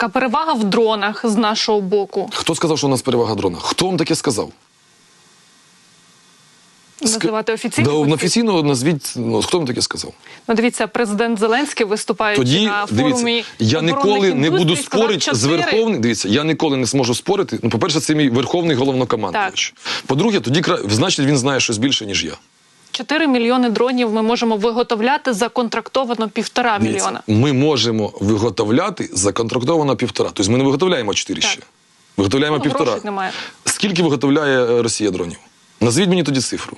Яка перевага в дронах з нашого боку? Хто сказав, що у нас перевага дрона? Хто вам таке сказав? Називати офіційно? Да, офіційно назвіть, ну, хто вам таке сказав? Ну, дивіться, президент Зеленський виступаючи Тоді на форумі дивіться, я ніколи не буду спорити з верховним. Дивіться, я ніколи не зможу спорити. Ну, по-перше, це мій верховний головнокомандувач. По-друге, тоді значить він знає щось більше, ніж я. 4 мільйони дронів ми можемо виготовляти законтрактовано півтора мільйона. Ми можемо виготовляти законтрактовано півтора. Тобто ми не виготовляємо чотири Так. ще. Виготовляємо Ну, півтора. немає. Скільки виготовляє е, Росія дронів? Назвіть мені тоді цифру.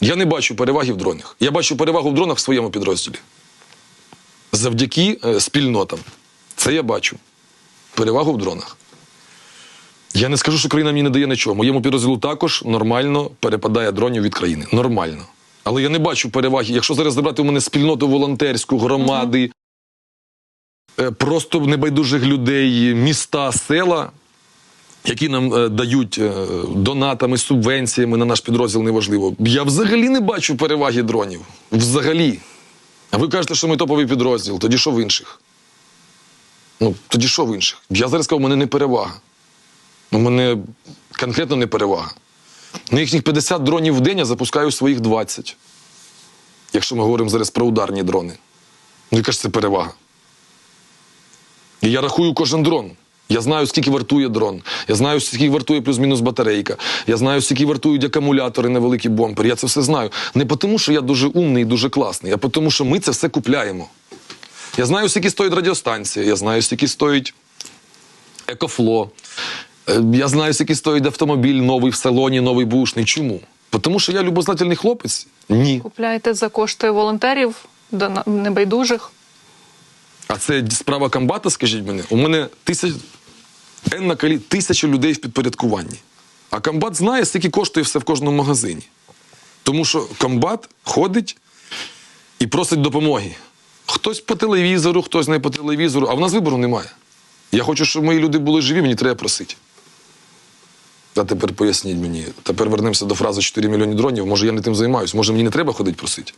Я не бачу переваги в дронах. Я бачу перевагу в дронах в своєму підрозділі. Завдяки е, спільнотам. Це я бачу. Перевагу в дронах. Я не скажу, що країна мені не дає нічого. Моєму підрозділу також нормально перепадає дронів від країни. Нормально. Але я не бачу переваги. Якщо зараз забрати у мене спільноту волонтерську, громади, е, просто небайдужих людей, міста, села, які нам е, дають е, донатами, субвенціями на наш підрозділ, неважливо. Я взагалі не бачу переваги дронів. Взагалі. А ви кажете, що ми топовий підрозділ. Тоді що в інших? Ну, тоді що в інших? Я зараз кажу, у мене не перевага. У мене конкретно не перевага. На їхніх 50 дронів в день я запускаю своїх 20. Якщо ми говоримо зараз про ударні дрони. Ну, яка ж це перевага? І я рахую кожен дрон. Я знаю, скільки вартує дрон. Я знаю, скільки вартує плюс-мінус батарейка. Я знаю, скільки вартують акумулятори на великий бомпер. Я це все знаю. Не тому, що я дуже умний і дуже класний, а тому, що ми це все купляємо. Я знаю, скільки стоїть радіостанція, я знаю, скільки стоїть екофло. Я знаю, скільки стоїть автомобіль новий в салоні, новий бушний. Чому? Тому що я любознательний хлопець? Ні. Купляєте за кошти волонтерів, дона- небайдужих. А це справа комбата, скажіть мені. У мене тисяч енна калі тисяча людей в підпорядкуванні. А комбат знає, скільки коштує все в кожному магазині. Тому що комбат ходить і просить допомоги. Хтось по телевізору, хтось не по телевізору, а в нас вибору немає. Я хочу, щоб мої люди були живі, мені треба просити. А тепер поясніть мені. Тепер вернемося до фрази 4 мільйони дронів. Може, я не тим займаюся, може мені не треба ходити просити.